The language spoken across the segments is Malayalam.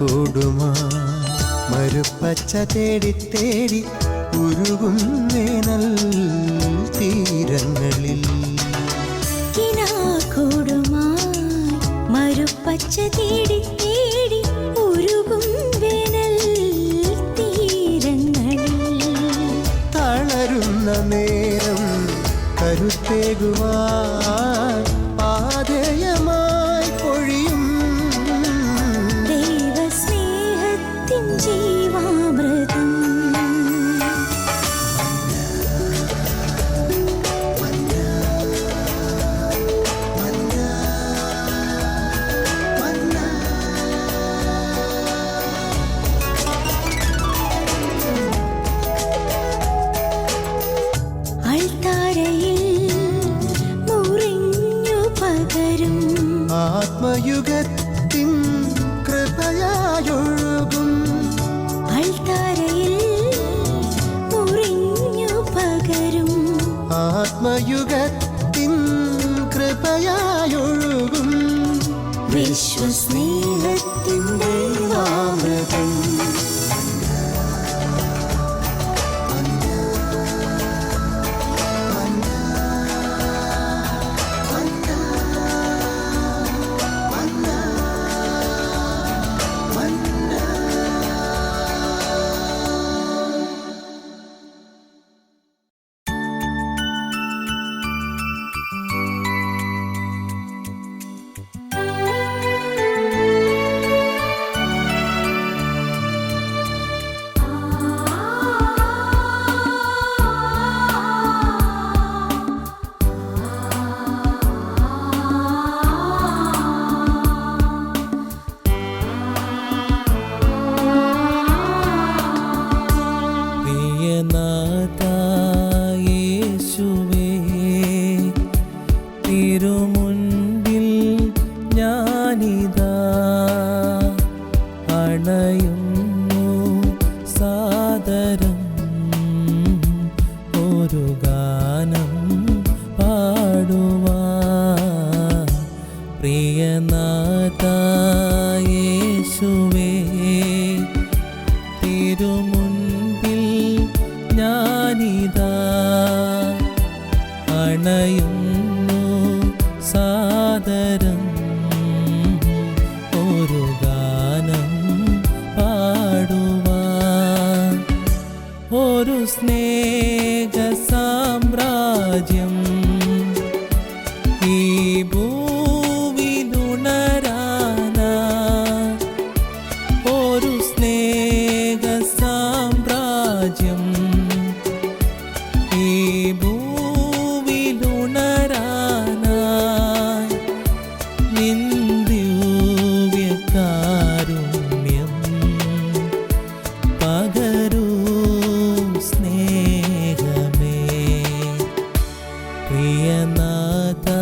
കൂടുമാ. മരുപ്പച്ച തേടി തേടി ഉരുകും തീരങ്ങളിൽ. കൂടുമാ. മരുപ്പച്ച തേടി തേടി ഉരുകും തീരങ്ങളിൽ. തളരുന്ന നേരം കരുത്തേകുവാൻ tan தாத்தா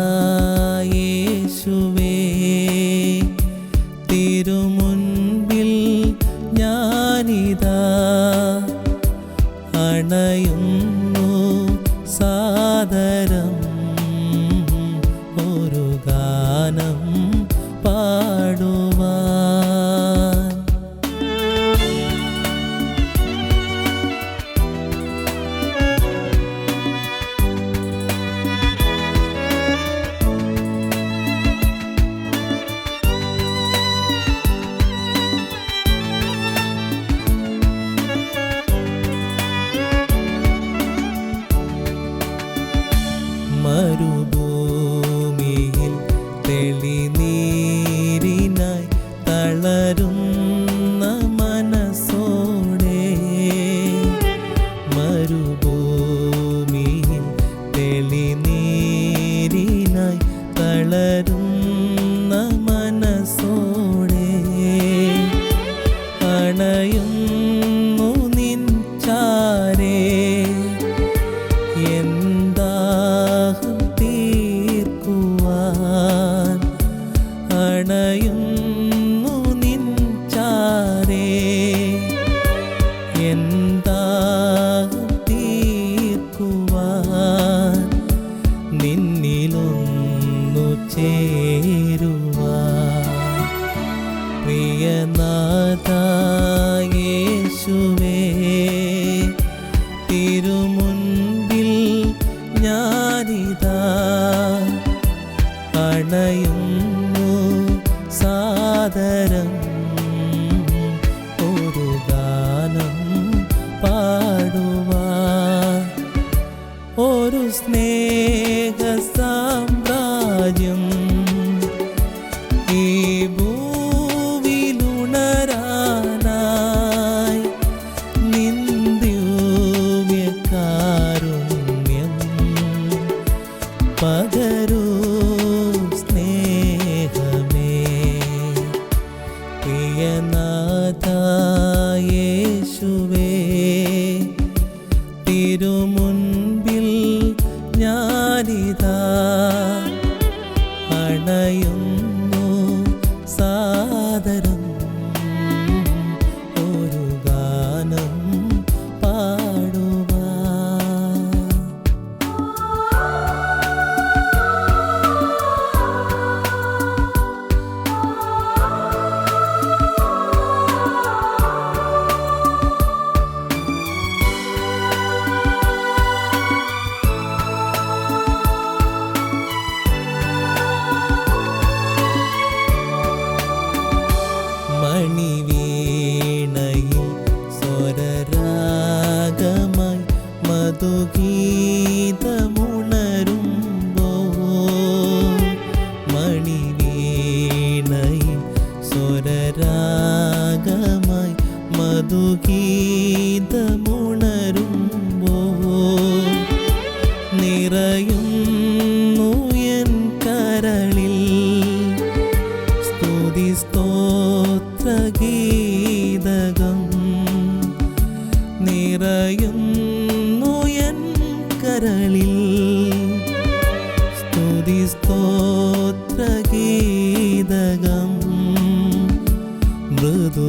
little boy.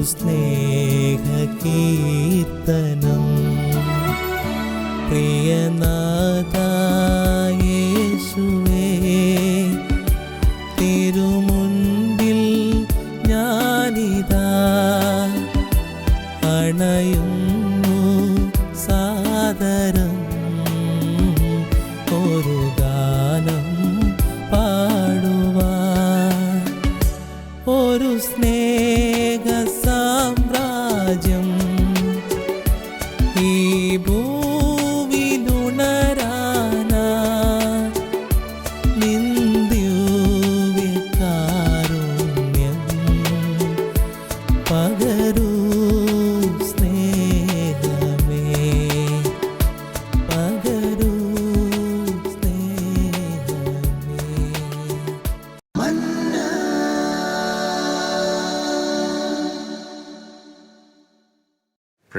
മൃദു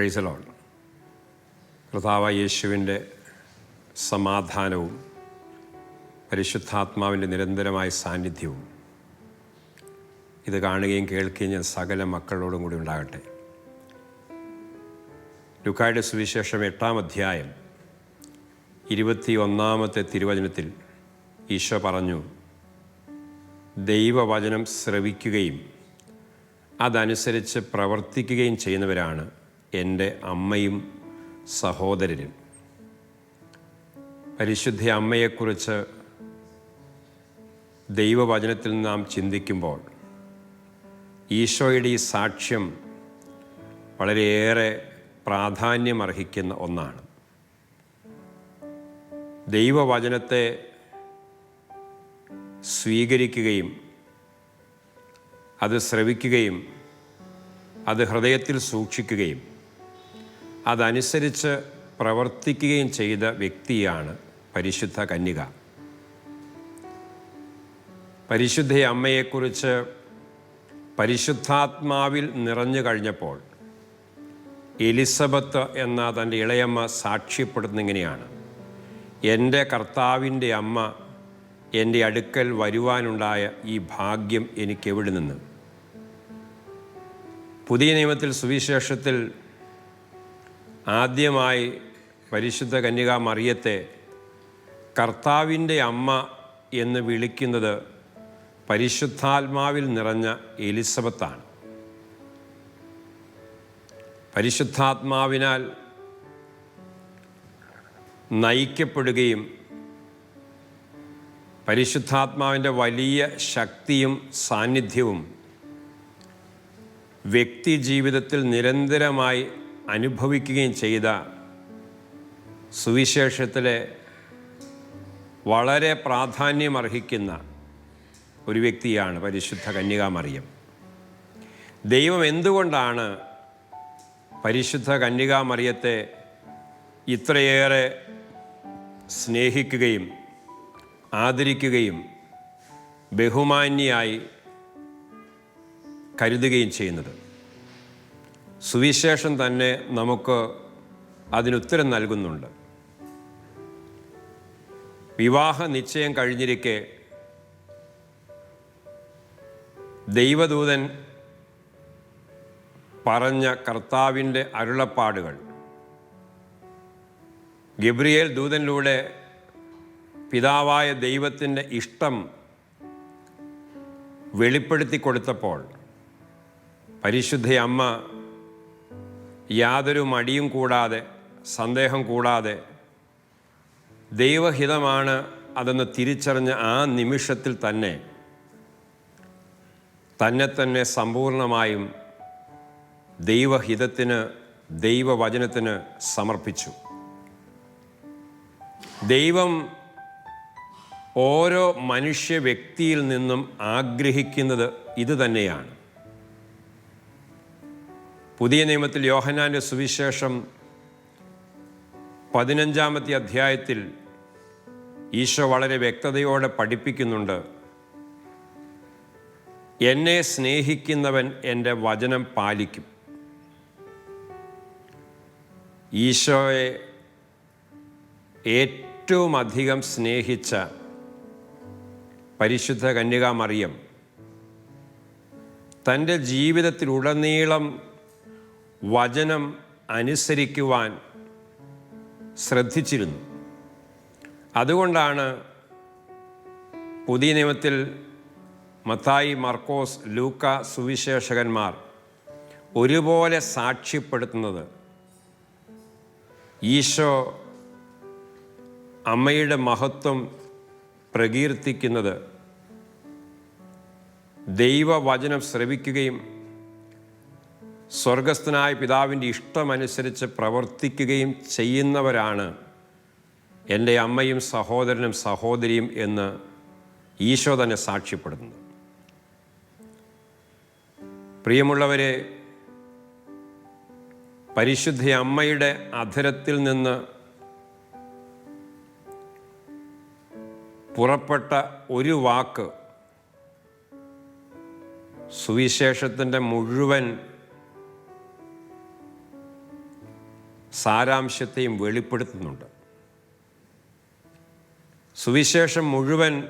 പ്രൈസലോൺ. കർത്താവ് യേശുവിന്റെ സമാധാനവും പരിശുദ്ധാത്മാവിന്റെ നിരന്തരമായ സാന്നിധ്യവും ഇത് കാണുകയും കേൾക്കുകയും ഞാൻ സകല മക്കളോടും കൂടി ഉണ്ടാകട്ടെ. ലുക്കായുടെ സുവിശേഷം എട്ടാം അധ്യായം ഇരുപത്തി ഒന്നാമത്തെ തിരുവചനത്തിൽ ഈശോ പറഞ്ഞു ദൈവവചനം ശ്രവിക്കുകയും അതനുസരിച്ച് പ്രവർത്തിക്കുകയും ചെയ്യുന്നവരാണ് എന്റെ അമ്മയും സഹോദരനും പരിശുദ്ധ അമ്മയെക്കുറിച്ച് ദൈവവചനത്തിൽ നാം ചിന്തിക്കുമ്പോൾ ഈശോയുടെ ഈ സാക്ഷ്യം വളരെയേറെ പ്രാധാന്യമർഹിക്കുന്ന ഒന്നാണ്. ദൈവവചനത്തെ സ്വീകരിക്കുകയും അത് ശ്രവിക്കുകയും അത് ഹൃദയത്തിൽ സൂക്ഷിക്കുകയും അതനുസരിച്ച് പ്രവർത്തിക്കുകയും ചെയ്ത വ്യക്തിയാണ് പരിശുദ്ധ കന്യക. പരിശുദ്ധ അമ്മയെക്കുറിച്ച് പരിശുദ്ധാത്മാവിൽ നിറഞ്ഞു കഴിഞ്ഞപ്പോൾ എലിസബത്ത് എന്ന തന്റെ ഇളയമ്മ സാക്ഷ്യപ്പെടുന്നിങ്ങനെയാണ് എന്റെ കർത്താവിന്റെ അമ്മ എന്റെ അടുക്കൽ വരുവാനുണ്ടായ ഈ ഭാഗ്യം എനിക്കെവിടെ നിന്ന്? പുതിയ നിയമത്തിൽ സുവിശേഷത്തിൽ ആദ്യമായി പരിശുദ്ധ കന്യക മറിയത്തെ കർത്താവിന്റെ അമ്മ എന്ന് വിളിക്കുന്നത് പരിശുദ്ധാത്മാവിൽ നിറഞ്ഞ എലിസബത്താണ്. പരിശുദ്ധാത്മാവിനാൽ നയിക്കപ്പെടുകയും പരിശുദ്ധാത്മാവിന്റെ വലിയ ശക്തിയും സാന്നിധ്യവും വ്യക്തി ജീവിതത്തിൽ നിരന്തരമായി അനുഭവിക്കുകയും ചെയ്ത സുവിശേഷത്തിലെ വളരെ പ്രാധാന്യമർഹിക്കുന്ന ഒരു വ്യക്തിയാണ് പരിശുദ്ധ കന്യകാമറിയം ദൈവം എന്തുകൊണ്ടാണ് പരിശുദ്ധ കന്യകാമറിയത്തെ ഇത്രയേറെ സ്നേഹിക്കുകയും ആദരിക്കുകയും ബഹുമാന്യായി കരുതുകയും ചെയ്യുന്നത്? സുവിശേഷം തന്നെ നമുക്ക് അതിനുത്തരം നൽകുന്നുണ്ട്. വിവാഹ നിശ്ചയം കഴിഞ്ഞിരിക്കെ ദൈവദൂതൻ പറഞ്ഞ കർത്താവിന്റെ അരുളപ്പാടുകൾ ഗബ്രിയേൽ ദൂതനിലൂടെ പിതാവായ ദൈവത്തിന്റെ ഇഷ്ടം വെളിപ്പെടുത്തി കൊടുത്തപ്പോൾ പരിശുദ്ധ അമ്മ യാതൊരു മടിയും കൂടാതെ സന്ദേഹം കൂടാതെ ദൈവഹിതമാണ് അതെന്ന് തിരിച്ചറിഞ്ഞ ആ നിമിഷത്തിൽ തന്നെ തന്നെ തന്നെ സമ്പൂർണമായും ദൈവഹിതത്തിന് ദൈവവചനത്തിന് സമർപ്പിച്ചു. ദൈവം ഓരോ മനുഷ്യ വ്യക്തിയിൽ നിന്നും ആഗ്രഹിക്കുന്നത് ഇത് തന്നെയാണ്. പുതിയ നിയമത്തിൽ യോഹനാന്റെ സുവിശേഷം പതിനഞ്ചാമത്തെ അധ്യായത്തിൽ ഈശോ വളരെ വ്യക്തതയോടെ പഠിപ്പിക്കുന്നുണ്ട്. എന്നെ സ്നേഹിക്കുന്നവൻ എന്റെ വചനം പാലിക്കും. ഈശോയെ ഏറ്റവും അധികം സ്നേഹിച്ച പരിശുദ്ധ കന്യകാമറിയം തന്റെ ജീവിതത്തിലുടനീളം വചനം അനുസരിക്കുവാൻ ശ്രദ്ധിച്ചിരുന്നു. അതുകൊണ്ടാണ് പുതിയ നിയമത്തിൽ മത്തായി മർക്കോസ് ലൂക്ക സുവിശേഷകന്മാർ ഒരുപോലെ സാക്ഷ്യപ്പെടുത്തുന്നത് ഈശോ അമ്മയുടെ മഹത്വം പ്രകീർത്തിക്കുന്നത് ദൈവവചനം ശ്രവിക്കുകയും സ്വർഗസ്ഥനായ പിതാവിന്റെ ഇഷ്ടമനുസരിച്ച് പ്രവർത്തിക്കുകയും ചെയ്യുന്നവരാണ് എന്റെ അമ്മയും സഹോദരനും സഹോദരിയും എന്ന് ഈശോ തന്നെ സാക്ഷ്യപ്പെടുന്നു പ്രിയമുള്ളവരെ പരിശുദ്ധ അമ്മയുടെ അധരത്തിൽ നിന്ന് പുറപ്പെട്ട ഒരു വാക്ക് സുവിശേഷത്തിന്റെ മുഴുവൻ സാരാംശത്തെയും വെളിപ്പെടുത്തുന്നുണ്ട്. സുവിശേഷം മുഴുവൻ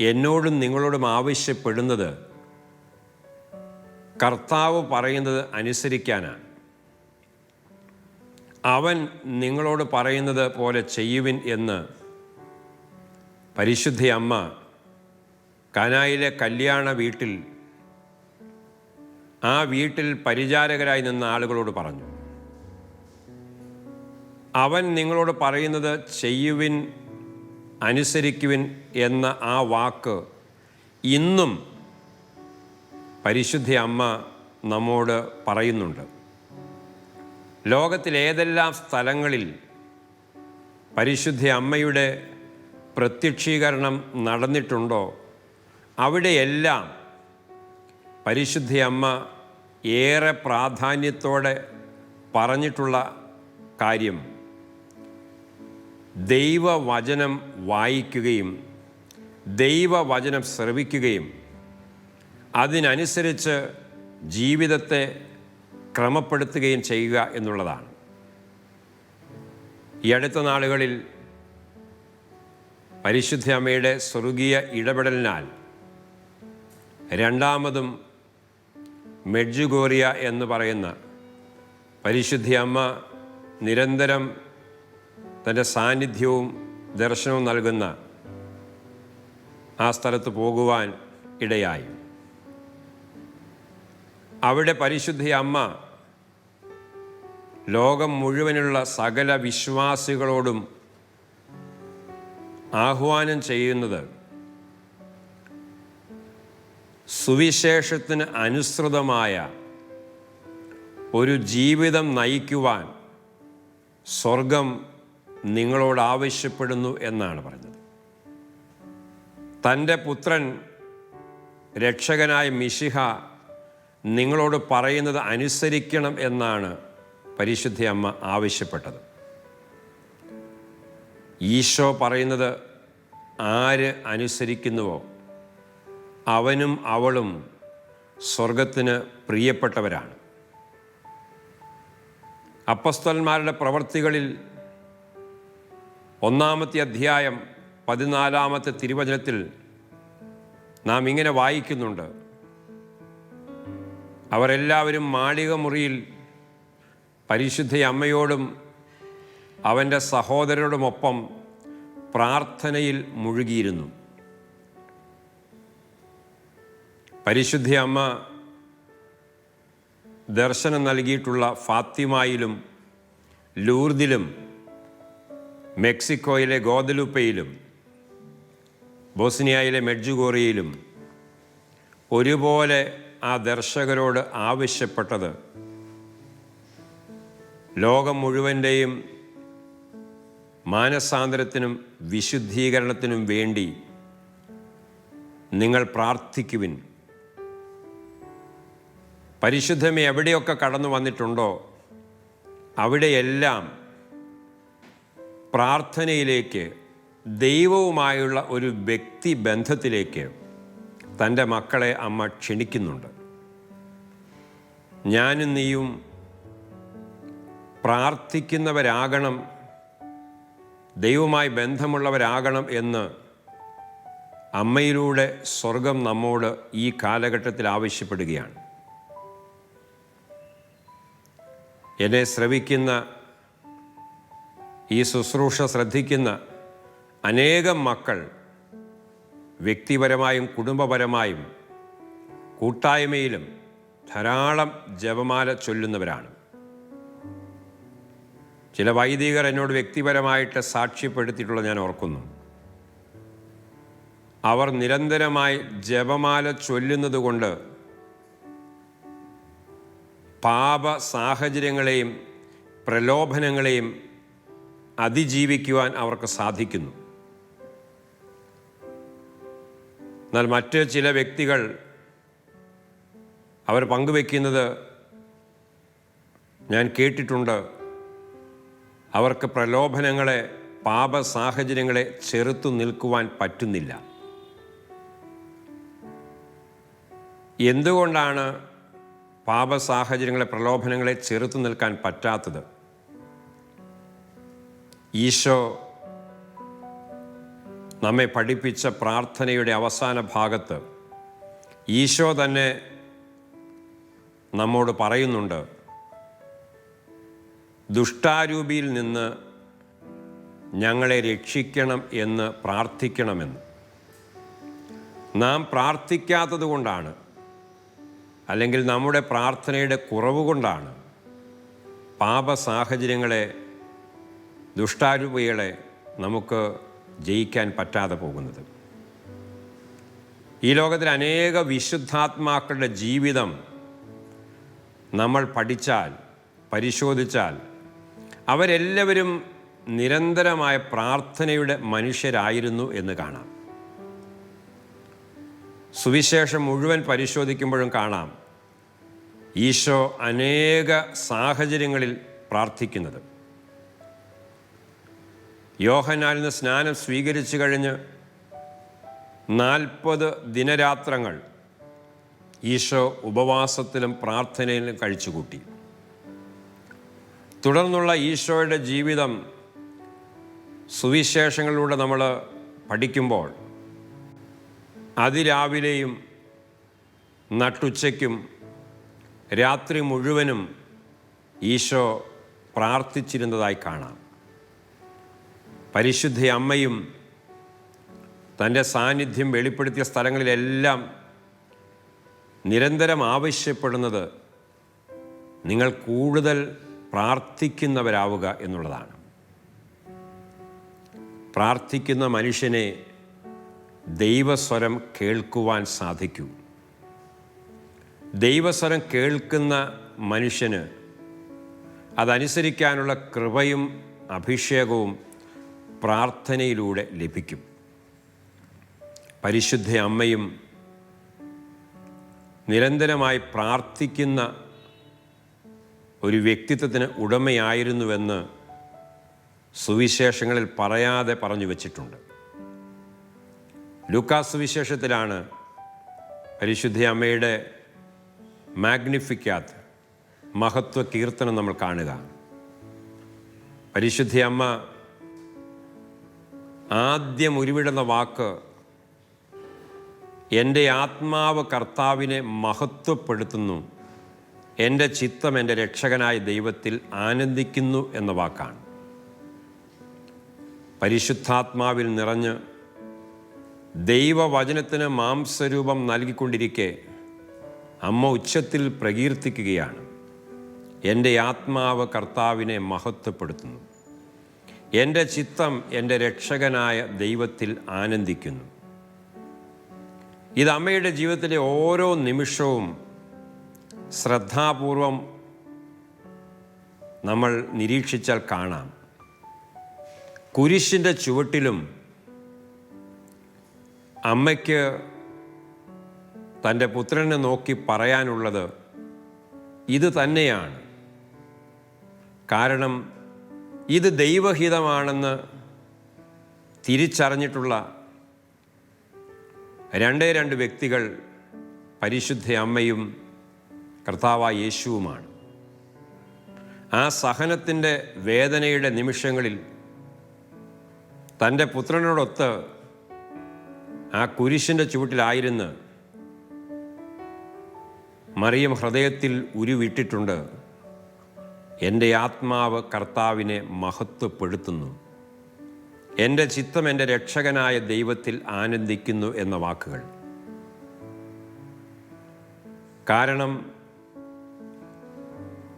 എന്നോടും നിങ്ങളോടും ആവശ്യപ്പെടുന്നത് കർത്താവ് പറയുന്നത് അനുസരിക്കാനാണ്. അവൻ നിങ്ങളോട് പറയുന്നത് പോലെ ചെയ്യുവിൻ എന്ന് പരിശുദ്ധ അമ്മ കനായിലെ കല്യാണ വീട്ടിൽ ആ വീട്ടിൽ പരിചാരകരായി നിന്ന ആളുകളോട് പറഞ്ഞു. അവൻ നിങ്ങളോട് പറയുന്നത് ചെയ്യുവിൻ അനുസരിക്കുവിൻ എന്ന ആ വാക്ക് ഇന്നും പരിശുദ്ധ അമ്മ നമ്മോട് പറയുന്നുണ്ട്. ലോകത്തിലേതെല്ലാം സ്ഥലങ്ങളിൽ പരിശുദ്ധ അമ്മയുടെ പ്രത്യക്ഷീകരണം നടന്നിട്ടുണ്ടോ അവിടെയെല്ലാം പരിശുദ്ധ അമ്മ ഏറെ പ്രാധാന്യത്തോടെ പറഞ്ഞിട്ടുള്ള കാര്യം. ദൈവവചനം വായിക്കുകയും ദൈവവചനം ശ്രവിക്കുകയും അതിനനുസരിച്ച് ജീവിതത്തെ ക്രമപ്പെടുത്തുകയും ചെയ്യുക എന്നുള്ളതാണ്. ഈ അടുത്ത നാളുകളിൽ പരിശുദ്ധ അമ്മയുടെ സ്വർഗീയ ഇടപെടലിനാൽ രണ്ടാമതും മെഡ്ജുഗോറിയ എന്ന് പറയുന്ന പരിശുദ്ധ അമ്മ നിരന്തരം തന്റെ സാന്നിധ്യവും ദർശനവും നൽകുന്ന ആ സ്ഥലത്ത് പോകുവാൻ ഇടയായി. അവിടെ പരിശുദ്ധ അമ്മ ലോകം മുഴുവനുള്ള സകല വിശ്വാസികളോടും ആഹ്വാനം ചെയ്യുന്നത് സുവിശേഷത്തിന് അനുസൃതമായ ഒരു ജീവിതം നയിക്കുവാൻ സ്വർഗം നിങ്ങളോട് ആവശ്യപ്പെടുന്നു എന്നാണ് പറഞ്ഞത്. തന്റെ പുത്രൻ രക്ഷകനായ മിശിഹ നിങ്ങളോട് പറയുന്നത് അനുസരിക്കണം എന്നാണ് പരിശുദ്ധ അമ്മ ആവശ്യപ്പെട്ടത്. ഈശോ പറയുന്നത് ആര് അനുസരിക്കുന്നുവോ അവനും അവളും സ്വർഗത്തിന് പ്രിയപ്പെട്ടവരാണ്. അപ്പസ്തന്മാരുടെ പ്രവർത്തികളിൽ ഒന്നാമത്തെ അധ്യായം പതിനാലാമത്തെ തിരുവചനത്തിൽ നാം ഇങ്ങനെ വായിക്കുന്നുണ്ട്. അവരെല്ലാവരും മാളിക മുറിയിൽ പരിശുദ്ധ അമ്മയോടും അവന്റെ സഹോദരരോടുമൊപ്പം പ്രാർത്ഥനയിൽ മുഴുകിയിരുന്നു. പരിശുദ്ധ അമ്മ ദർശനം നൽകിയിട്ടുള്ള ഫാത്തിമായിലും ലൂർദിലും മെക്സിക്കോയിലെ ഗോദലുപ്പയിലും ബോസ്നിയയിലെ മെഡ്ജുഗോറിയയിലും ഒരുപോലെ ആ ദർശകരോട് ആവശ്യപ്പെട്ടത് ലോകം മുഴുവന്റെയും മാനസാന്തരത്തിനും വിശുദ്ധീകരണത്തിനും വേണ്ടി നിങ്ങൾ പ്രാർത്ഥിക്കുവിൻ. പരിശുദ്ധമേ എവിടെയൊക്കെ കടന്നു വന്നിട്ടുണ്ടോ അവിടെയെല്ലാം പ്രാർത്ഥനയിലേക്ക് ദൈവവുമായുള്ള ഒരു വ്യക്തി ബന്ധത്തിലേക്ക് തന്റെ മക്കളെ അമ്മ ക്ഷണിക്കുന്നുണ്ട്. ഞാനും നീയും പ്രാർത്ഥിക്കുന്നവരാകണം ദൈവവുമായി ബന്ധമുള്ളവരാകണം എന്ന് അമ്മയിലൂടെ സ്വർഗം നമ്മോട് ഈ കാലഘട്ടത്തിൽ ആവശ്യപ്പെടുകയാണ്. എന്നെ ശ്രവിക്കുന്ന ഈ ശുശ്രൂഷ ശ്രദ്ധിക്കുന്ന അനേകം മക്കൾ വ്യക്തിപരമായും കുടുംബപരമായും കൂട്ടായ്മയിലും ധാരാളം ജപമാല ചൊല്ലുന്നവരാണ്. ചില വൈദികർ എന്നോട് വ്യക്തിപരമായിട്ട് സാക്ഷ്യപ്പെടുത്തിയിട്ടുള്ള ഞാൻ ഓർക്കുന്നു. അവർ നിരന്തരമായി ജപമാല ചൊല്ലുന്നത് കൊണ്ട് പാപ സാഹചര്യങ്ങളെയും പ്രലോഭനങ്ങളെയും അതിജീവിക്കുവാൻ അവർക്ക് സാധിക്കുന്നു. എന്നാൽ മറ്റ് ചില വ്യക്തികൾ അവർ പങ്കുവെക്കുന്നത് ഞാൻ കേട്ടിട്ടുണ്ട്. അവർക്ക് പ്രലോഭനങ്ങളെ പാപ സാഹചര്യങ്ങളെ ചെറുത്തു നിൽക്കുവാൻ പറ്റുന്നില്ല. എന്തുകൊണ്ടാണ് പാപ സാഹചര്യങ്ങളെ പ്രലോഭനങ്ങളെ ചെറുത്തു നിൽക്കാൻ പറ്റാത്തത്? ഈശോ നമ്മെ പഠിപ്പിച്ച പ്രാർത്ഥനയുടെ അവസാന ഭാഗത്ത് ഈശോ തന്നെ നമ്മോട് പറയുന്നുണ്ട് ദുഷ്ടാരൂപിയിൽ നിന്ന് ഞങ്ങളെ രക്ഷിക്കണം എന്ന് പ്രാർത്ഥിക്കണമെന്ന്. നാം പ്രാർത്ഥിക്കാത്തത് കൊണ്ടാണ് അല്ലെങ്കിൽ നമ്മുടെ പ്രാർത്ഥനയുടെ കുറവ് കൊണ്ടാണ് പാപ സാഹചര്യങ്ങളെ ദുഷ്ടാരൂപികളെ നമുക്ക് ജയിക്കാൻ പറ്റാതെ പോകുന്നത്. ഈ ലോകത്തിൽ അനേക വിശുദ്ധാത്മാക്കളുടെ ജീവിതം നമ്മൾ പഠിച്ചാൽ പരിശോധിച്ചാൽ അവരെല്ലാവരും നിരന്തരമായ പ്രാർത്ഥനയുടെ മനുഷ്യരായിരുന്നു എന്ന് കാണാം. സുവിശേഷം മുഴുവൻ പരിശോധിക്കുമ്പോഴും കാണാം ഈശോ അനേക സാഹചര്യങ്ങളിൽ പ്രാർത്ഥിക്കുന്നത്. യോഹനാൽ നിന്ന് സ്നാനം സ്വീകരിച്ചു കഴിഞ്ഞ് നാൽപ്പത് ദിനരാത്രങ്ങൾ ഈശോ ഉപവാസത്തിലും പ്രാർത്ഥനയിലും കഴിച്ചുകൂട്ടി. തുടർന്നുള്ള ഈശോയുടെ ജീവിതം സുവിശേഷങ്ങളിലൂടെ നമ്മൾ പഠിക്കുമ്പോൾ അതിരാവിലെയും നട്ടുച്ചയ്ക്കും രാത്രി മുഴുവനും ഈശോ പ്രാർത്ഥിച്ചിരുന്നതായി കാണാം. പരിശുദ്ധ അമ്മയും തന്റെ സാന്നിധ്യം വെളിപ്പെടുത്തിയ സ്ഥലങ്ങളിലെല്ലാം നിരന്തരം ആവശ്യപ്പെടുന്നത് നിങ്ങൾ കൂടുതൽ പ്രാർത്ഥിക്കുന്നവരാവുക എന്നുള്ളതാണ്. പ്രാർത്ഥിക്കുന്ന മനുഷ്യനെ ദൈവസ്വരം കേൾക്കുവാൻ സാധിക്കൂ. ദൈവസ്വരം കേൾക്കുന്ന മനുഷ്യന് അതനുസരിക്കാനുള്ള കൃപയും അഭിഷേകവും പ്രാർത്ഥനയിലൂടെ ലഭിക്കും. പരിശുദ്ധ അമ്മയും നിരന്തരമായി പ്രാർത്ഥിക്കുന്ന ഒരു വ്യക്തിത്വത്തിന് ഉടമയായിരുന്നുവെന്ന് സുവിശേഷങ്ങളിൽ പറയാതെ പറഞ്ഞു വച്ചിട്ടുണ്ട്. ലൂക്കാസ് സുവിശേഷത്തിലാണ് പരിശുദ്ധ അമ്മയുടെ മാഗ്നിഫിക്കാത്ത് മഹത്വ കീർത്തനം നമ്മൾ കാണുക. പരിശുദ്ധ അമ്മ ആദ്യം ഉരുവിടുന്ന വാക്ക് എന്റെ ആത്മാവ് കർത്താവിനെ മഹത്വപ്പെടുത്തുന്നു. എന്റെ ചിത്തം എന്റെ രക്ഷകനായ ദൈവത്തിൽ ആനന്ദിക്കുന്നു എന്ന വാക്കാണ്. പരിശുദ്ധാത്മാവിൽ നിറഞ്ഞ് ദൈവവചനത്തിന് മാംസരൂപം നൽകിക്കൊണ്ടിരിക്കെ അമ്മ ഉച്ചത്തിൽ പ്രകീർത്തിക്കുകയാണ്. എന്റെ ആത്മാവ് കർത്താവിനെ മഹത്വപ്പെടുത്തുന്നു. എന്റെ ചിത്തം എന്റെ രക്ഷകനായ ദൈവത്തിൽ ആനന്ദിക്കുന്നു. ഇത് അമ്മയുടെ ജീവിതത്തിലെ ഓരോ നിമിഷവും ശ്രദ്ധാപൂർവം നമ്മൾ നിരീക്ഷിച്ചാൽ കാണാം. കുരിശിന്റെ ചുവട്ടിലും അമ്മയ്ക്ക് തന്റെ പുത്രനെ നോക്കി പറയാനുള്ളത് ഇത് തന്നെയാണ്. കാരണം ഇത് ദൈവഹിതമാണെന്ന് തിരിച്ചറിഞ്ഞിട്ടുള്ള രണ്ടേ രണ്ട് വ്യക്തികൾ പരിശുദ്ധ അമ്മയും കർത്താവായ യേശുവുമാണ്. ആ സഹനത്തിന്റെ വേദനയുടെ നിമിഷങ്ങളിൽ തന്റെ പുത്രനോടൊത്ത് ആ കുരിശിന്റെ ചുവട്ടിലായിരുന്ന് മറിയം ഹൃദയത്തിൽ ഉരുവിട്ടിട്ടുണ്ട്. എന്റെ ആത്മാവ് കർത്താവിനെ മഹത്വപ്പെടുത്തുന്നു. എന്റെ ചിത്തം എന്റെ രക്ഷകനായ ദൈവത്തിൽ ആനന്ദിക്കുന്നു എന്ന വാക്കുകൾ. കാരണം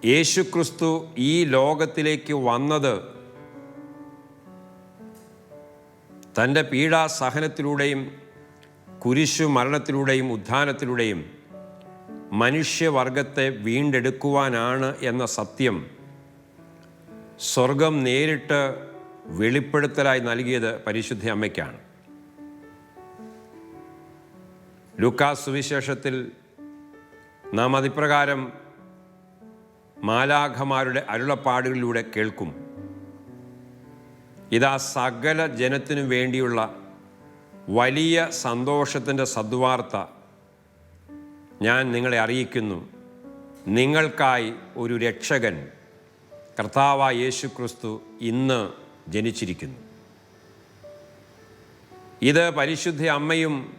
യേശുക്രിസ്തു ഈ ലോകത്തിലേക്ക് വന്നത് തന്റെ പീഡാസഹനത്തിലൂടെയും കുരിശു മരണത്തിലൂടെയും ഉത്ഥാനത്തിലൂടെയും മനുഷ്യവർഗത്തെ വീണ്ടെടുക്കുവാനാണ് എന്ന സത്യം സ്വർഗം നേരിട്ട് വെളിപ്പെടുത്തലായി നൽകിയത് പരിശുദ്ധ അമ്മയ്ക്കാണ്. ലൂക്കാസ് സുവിശേഷത്തിൽ നാം അതിപ്രകാരം മാലാഖമാരുടെ അരുളപ്പാടുകളിലൂടെ കേൾക്കും. ഇതാ സകല ജനത്തിനു വേണ്ടിയുള്ള വലിയ സന്തോഷത്തിന്റെ സദ്വാർത്ത ഞാൻ നിങ്ങളെ അറിയിക്കുന്നു. നിങ്ങൾക്കായി ഒരു രക്ഷകൻ കർത്താവ യേശു ക്രിസ്തു ഇന്ന് ജനിച്ചിരിക്കുന്നു. ഇത് പരിശുദ്ധ അമ്മയും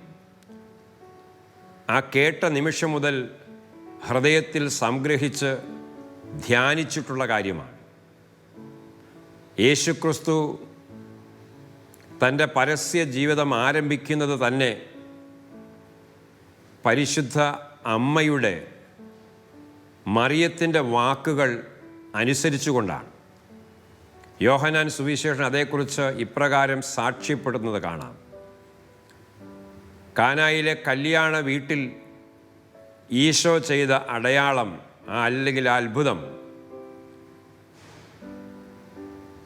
ആ കേട്ട നിമിഷം മുതൽ ഹൃദയത്തിൽ സംഗ്രഹിച്ച് ധ്യാനിച്ചിട്ടുള്ള കാര്യമാണ്. യേശുക്രിസ്തു തന്റെ പരസ്യ ജീവിതം ആരംഭിക്കുന്നത് തന്നെ പരിശുദ്ധ അമ്മയുടെ മറിയത്തിന്റെ വാക്കുകൾ അനുസരിച്ചുകൊണ്ടാണ്. യോഹനാൻ സുവിശേഷൻ അതേക്കുറിച്ച് ഇപ്രകാരം സാക്ഷ്യപ്പെടുന്നത് കാണാം. കാനായിലെ കല്യാണ വീട്ടിൽ ഈശോ ചെയ്ത അടയാളം അല്ലെങ്കിൽ അത്ഭുതം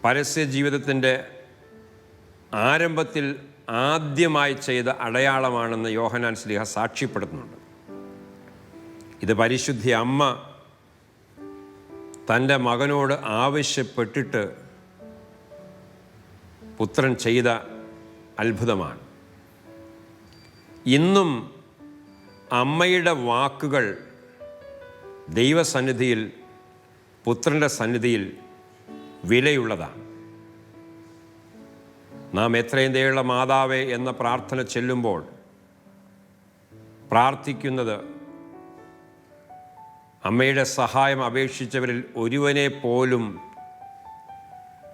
പരസ്യ ജീവിതത്തിന്റെ ആരംഭത്തിൽ ആദ്യമായി ചെയ്ത അടയാളമാണെന്ന് യോഹനാൻ സ്ലിഹ സാക്ഷ്യപ്പെടുത്തുന്നുണ്ട്. ഇത് പരിശുദ്ധി അമ്മ തന്റെ മകനോട് ആവശ്യപ്പെട്ടിട്ട് പുത്രൻ ചെയ്ത അത്ഭുതമാണ്. ഇന്നും അമ്മയുടെ വാക്കുകൾ ദൈവസന്നിധിയിൽ പുത്രന്റെ സന്നിധിയിൽ വിലയുള്ളതാണ്. നാം എത്രയും ദയുള്ള മാതാവേ എന്ന പ്രാർത്ഥന ചെല്ലുമ്പോൾ പ്രാർത്ഥിക്കുന്നത് അമ്മയുടെ സഹായം അപേക്ഷിച്ചവരിൽ ഒരുവനെ പോലും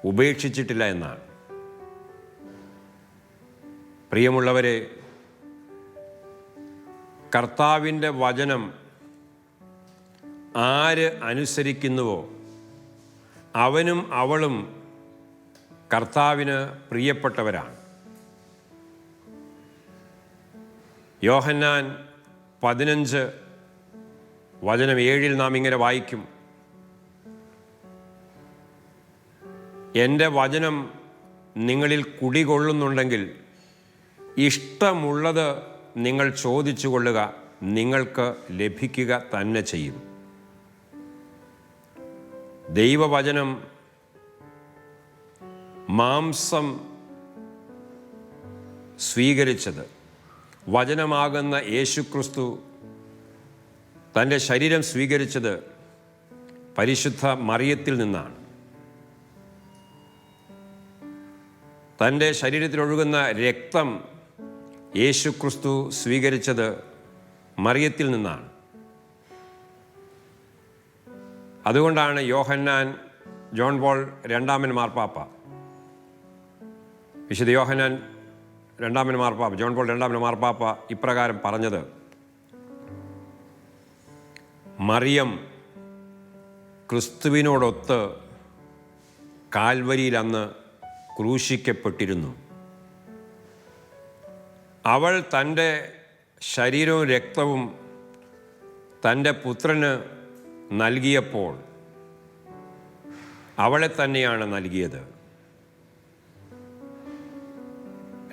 ഉപേക്ഷിച്ചിട്ടില്ല എന്നാണ്. പ്രിയമുള്ളവരെ കർത്താവിന്റെ വചനം ആര് അനുസരിക്കുന്നുവോ അവനും അവളും കർത്താവിന് പ്രിയപ്പെട്ടവരാണ്. യോഹന്നാൻ പതിനഞ്ച് വചനം ഏഴിൽ നാം ഇങ്ങനെ വായിക്കും. എന്റെ വചനം നിങ്ങളിൽ കുടികൊള്ളുന്നുണ്ടെങ്കിൽ ഇഷ്ടമുള്ളത് നിങ്ങൾ ചോദിച്ചു കൊള്ളുക നിങ്ങൾക്ക് ലഭിക്കുക തന്നെ ചെയ്യും. ദൈവവചനം മാംസം സ്വീകരിച്ചത്. വചനമാകുന്ന യേശുക്രിസ്തു തന്റെ ശരീരം സ്വീകരിച്ചത് പരിശുദ്ധ മറിയത്തിൽ നിന്നാണ്. തന്റെ ശരീരത്തിലൊഴുകുന്ന രക്തം യേശു ക്രിസ്തു സ്വീകരിച്ചത് മറിയത്തിൽ നിന്നാണ്. അതുകൊണ്ടാണ് യോഹന്നാൻ ജോൺ പോൾ രണ്ടാമൻ മാർപ്പാപ്പ. വിശുദ്ധ യോഹന്നാൻ രണ്ടാമൻ മാർപ്പാപ്പ ജോൺ പോൾ രണ്ടാമൻ മാർപ്പാപ്പ ഇപ്രകാരം പറഞ്ഞത് മറിയം ക്രിസ്തുവിനോടൊത്ത് കാൽവരിയിൽ അന്ന് ക്രൂശിക്കപ്പെട്ടിരുന്നു. അവൾ തന്റെ ശരീരവും രക്തവും തന്റെ പുത്രന് നൽകിയപ്പോൾ അവളെ തന്നെയാണ് നൽകിയത്.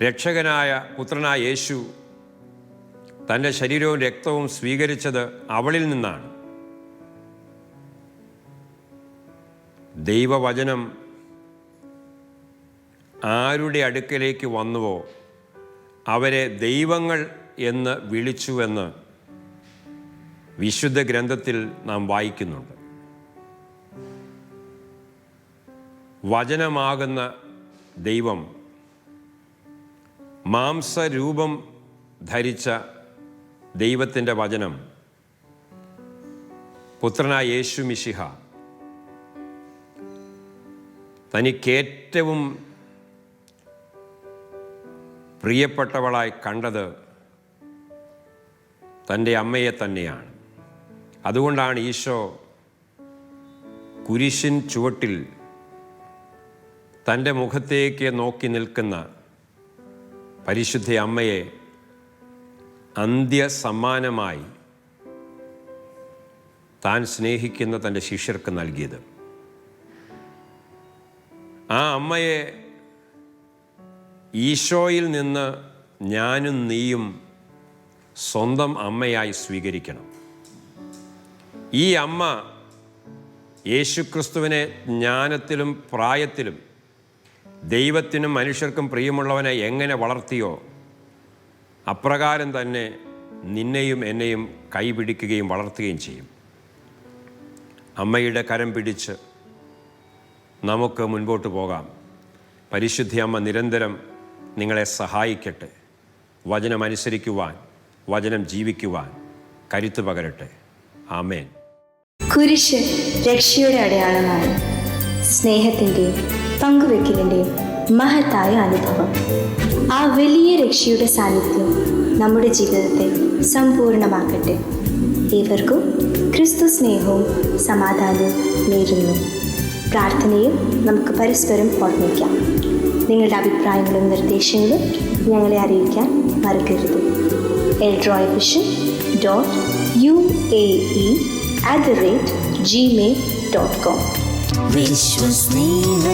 രക്ഷകനായ പുത്രനായ യേശു തന്റെ ശരീരവും രക്തവും സ്വീകരിച്ചത് അവളിൽ നിന്നാണ്. ദൈവവചനം ആരുടെ അടുക്കലേക്ക് വന്നുവോ അവരെ ദൈവങ്ങൾ എന്ന് വിളിച്ചുവെന്ന് വിശുദ്ധ ഗ്രന്ഥത്തിൽ നാം വായിക്കുന്നുണ്ട്. വചനമാകുന്ന ദൈവം മാംസരൂപം ധരിച്ച ദൈവത്തിന്റെ വചനം പുത്രനായ യേശു മിശിഹ. തനിക്കേറ്റവും പ്രിയപ്പെട്ടവളായി കണ്ടത് തന്റെ അമ്മയെ തന്നെയാണ്. അതുകൊണ്ടാണ് ഈശോ കുരിശിൻ ചുവട്ടിൽ തന്റെ മുഖത്തേക്ക് നോക്കി നിൽക്കുന്ന പരിശുദ്ധ അമ്മയെ അന്ത്യസമ്മാനമായി താൻ സ്നേഹിക്കുന്ന തന്റെ ശിഷ്യർക്ക് നൽകിയത്. ആ അമ്മയെ ഈശോയിൽ നിന്ന് ഞാനും നീയും സ്വന്തം അമ്മയായി സ്വീകരിക്കണം. ഈ അമ്മ യേശുക്രിസ്തുവിനെ ജ്ഞാനത്തിലും പ്രായത്തിലും ദൈവത്തിനും മനുഷ്യർക്കും പ്രിയമുള്ളവനെ എങ്ങനെ വളർത്തിയോ അപ്രകാരം തന്നെ നിന്നെയും എന്നെയും കൈപിടിക്കുകയും വളർത്തുകയും ചെയ്യും. അമ്മയുടെ കരം പിടിച്ച് നമുക്ക് മുൻപോട്ട് പോകാം. പരിശുദ്ധി അമ്മ നിരന്തരം നിങ്ങളെ സഹായിക്കട്ടെ. വചനമനുസരിക്കുവാൻ വചനം ജീവിക്കുവാൻ കരുത്ത് പകരട്ടെ. ആമേൻ. കുരിശ് രക്ഷയുടെ അടയാളമാണ്. സ്നേഹത്തിന്റെയും പങ്കുവെക്കലിന്റെയും മഹത്തായ അനുഭവം. ആ വലിയ രക്ഷയുടെ സാന്നിധ്യം നമ്മുടെ ജീവിതത്തെ സമ്പൂർണമാക്കട്ടെ. ഏവർക്കും ക്രിസ്തു സ്നേഹവും സമാധാനവും നേരുന്നു. പ്രാർത്ഥനയും നമുക്ക് പരസ്പരം ഓർമ്മിക്കാം. നിങ്ങളുടെ അഭിപ്രായങ്ങളും നിർദ്ദേശങ്ങളും ഞങ്ങളെ അറിയിക്കാൻ മറക്കരുത്. Eldroy vision dot U A E at the rate Gmail dot com വിശ്വസ്നേഹത്തിന്റെ